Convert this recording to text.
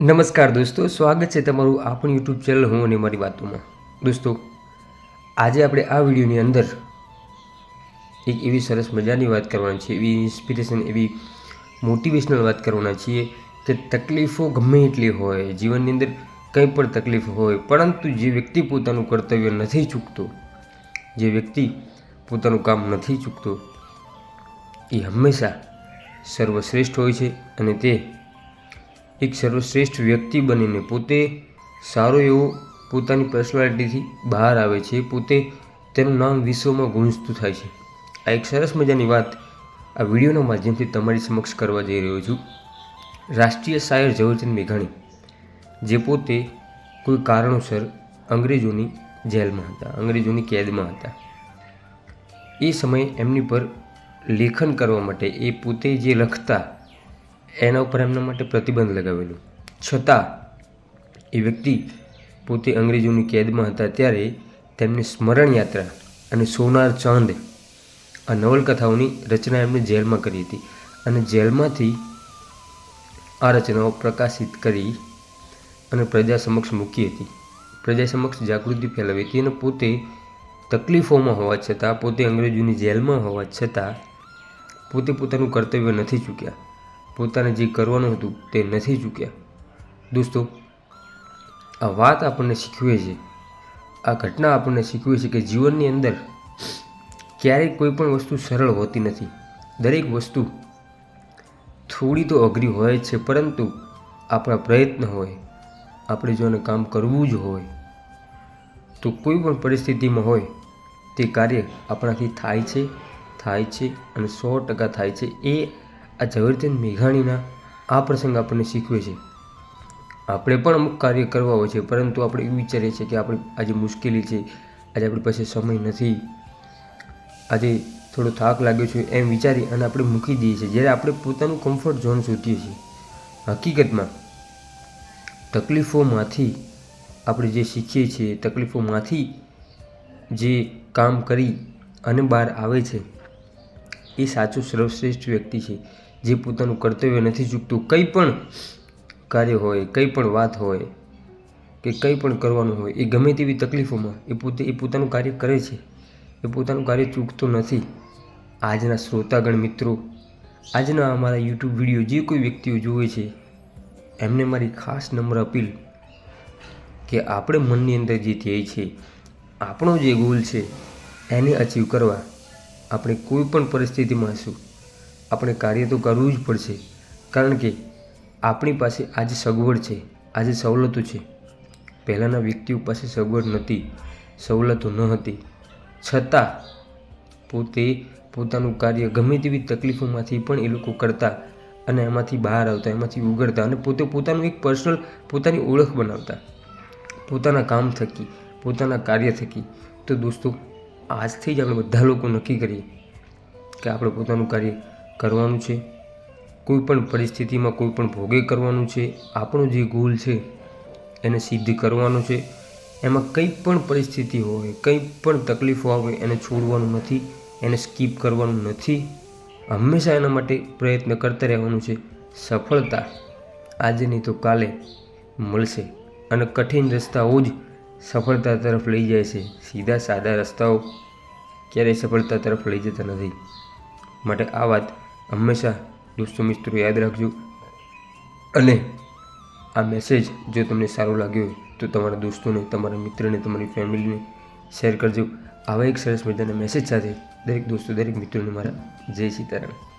નમસ્કાર દોસ્તો, સ્વાગત છે તમારું આપણી યુટ્યુબ ચેનલ હું અને મારી વાતોમાં. દોસ્તો, આજે આપણે આ વિડીયોની અંદર એક એવી સરસ મજાની વાત કરવાની છે, એવી ઇન્સ્પિરેશન એવી મોટિવેશનલ વાત કરવાના છીએ કે તકલીફો ગમે એટલી હોય, જીવનની અંદર કંઈ પણ તકલીફ હોય, પરંતુ જે વ્યક્તિ પોતાનું કર્તવ્ય નથી ચૂકતો, જે વ્યક્તિ પોતાનું કામ નથી ચૂકતો, એ હંમેશા સર્વશ્રેષ્ઠ હોય છે અને તે એક સર્વશ્રેષ્ઠ વ્યક્તિ બનીને પોતે સારો એવો પોતાની પર્સનાલિટીથી બહાર આવે છે, પોતે તેનું નામ વિશ્વમાં ગુંજતું થાય છે. આ એક સરસ મજાની વાત આ વિડીયોના માધ્યમથી તમારી સમક્ષ કરવા જઈ રહ્યો છું. રાષ્ટ્રીય શાયર ઝવેરચંદ મેઘાણી, જે પોતે કોઈ કારણોસર અંગ્રેજોની જેલમાં હતા, અંગ્રેજોની કેદમાં હતા. એ સમયે એમની પર લેખન કરવા માટે એ પોતે જે લખતા એના ઉપર એમના માટે પ્રતિબંધ લગાવેલો. છતાં, એ વ્યક્તિ પોતે અંગ્રેજોની કેદમાં હતા ત્યારે તેમની સ્મરણ યાત્રા અને સોનાર ચાંદ, આ નવલકથાઓની રચના એમણે જેલમાં કરી હતી અને જેલમાંથી આ રચનાઓ પ્રકાશિત કરી અને પ્રજા સમક્ષ મૂકી હતી. પ્રજા સમક્ષ જાગૃતિ ફેલાવી હતી અને પોતે તકલીફોમાં હોવા છતાં, પોતે અંગ્રેજોની જેલમાં હોવા છતાં, પોતે પોતાનું કર્તવ્ય નથી ચૂક્યા. પોતાને જે કરવાનું હતું તે નથી ચૂક્યા. દોસ્તો, આ વાત આપણને શીખવે છે. આ ઘટના આપણને શીખવે છે કે જીવનની અંદર ક્યારેય કોઈ પણ વસ્તુ સરળ હોતી નથી. દરેક વસ્તુ થોડી તો અઘરી હોય છે, પરંતુ આપણા પ્રયત્ન હોય, આપણે જો એને કામ કરવું જ હોય, તો કોઈ પણ પરિસ્થિતિમાં હોય, તે કાર્ય આપણાથી થાય છે થાય છે અને સો ટકા થાય છે. એ આ ઝવેરચંદ મેઘાણીના આ પ્રસંગ આપણને શીખવે છે. આપણે પણ અમુક કાર્ય કરવા હોય છે, પરંતુ આપણે એવું વિચારીએ છીએ કે આપણે આજે મુશ્કેલી છે, આજે આપણી પાસે સમય નથી, આજે થોડો થાક લાગ્યો છે એમ વિચારી અને આપણે મૂકી દઈએ છીએ. જ્યારે આપણે પોતાનું કમ્ફર્ટ ઝોન શોધીએ છીએ. હકીકતમાં, તકલીફોમાંથી આપણે જે શીખીએ છીએ, તકલીફોમાંથી જે કામ કરી અને બહાર આવે છે, એ સાચું સર્વશ્રેષ્ઠ વ્યક્તિ છે. જે પોતાનું કર્તવ્ય નથી ચૂકતું, કંઈ પણ કાર્ય હોય, કંઈ પણ વાત હોય કે કંઈ પણ કરવાનું હોય, એ ગમે તેવી તકલીફોમાં એ પોતે, એ પોતાનું કાર્ય કરે છે. એ પોતાનું કાર્ય ચૂકતો નથી. આજના શ્રોતાગણ મિત્રો, આજના અમારા યુટ્યુબ વીડિયો જે કોઈ વ્યક્તિઓ જુએ છે, એમને મારી ખાસ નમ્ર અપીલ કે આપણે મનની અંદર જે ધ્યેય છે, આપણો જે ગોલ છે, એને અચીવ કરવા આપણે કોઈ પણ પરિસ્થિતિમાં હશું. આપણે કાર્ય તો કરવું જ પડશે. કારણ કે આપણી પાસે આજે સગવડ છે, આજે સવલતો છે. પહેલાંના વ્યક્તિઓ પાસે સગવડ નહોતી, સવલતો ન હતી. છતાં પોતે પોતાનું કાર્ય ગમે તેવી તકલીફોમાંથી પણ એ લોકો કરતા અને એમાંથી બહાર આવતા, એમાંથી ઉગડતા અને પોતે પોતાનું એક પર્સનલ પોતાની ઓળખ બનાવતા. પોતાના કામ થકી, પોતાના કાર્ય થકી. તો દોસ્તો, આજથી જ આપણે બધા લોકો નક્કી કરીએ કે આપણે પોતાનું કાર્ય કરવાનું છે? કોઈ પણ પરિસ્થિતિમાં કોઈ પણ ભોગે કરવાનું છે? આપણો જે ગોલ છે, એને સિદ્ધ કરવાનો છે. એમાં કંઈ પણ પરિસ્થિતિ હોય, કંઈ પણ તકલીફો આવે, એને છોડવાનું નથી, એને સ્કીપ કરવાનું નથી. હંમેશા એના માટે પ્રયત્ન કરતા રહેવાનું છે. સફળતા આજે નહીં તો કાલે મળશે અને કઠિન રસ્તાઓ જ સફળતા તરફ લઈ જાય છે. સીધા સાદા રસ્તાઓ ક્યારેય સફળતા તરફ લઈ જતા નથી. માટે આ વાત હંમેશા દોસ્તો, મિત્રો, યાદ રાખજો. અને આ મેસેજ જો તમને સારો લાગ્યો હોય, તો તમારા દોસ્તોને, તમારા મિત્રને, તમારી ફેમિલીને શેર કરજો. આવા એક સરસ મજાના મેસેજ સાથે દરેક દોસ્તો, દરેક મિત્રોને મારા જય સીતારામ.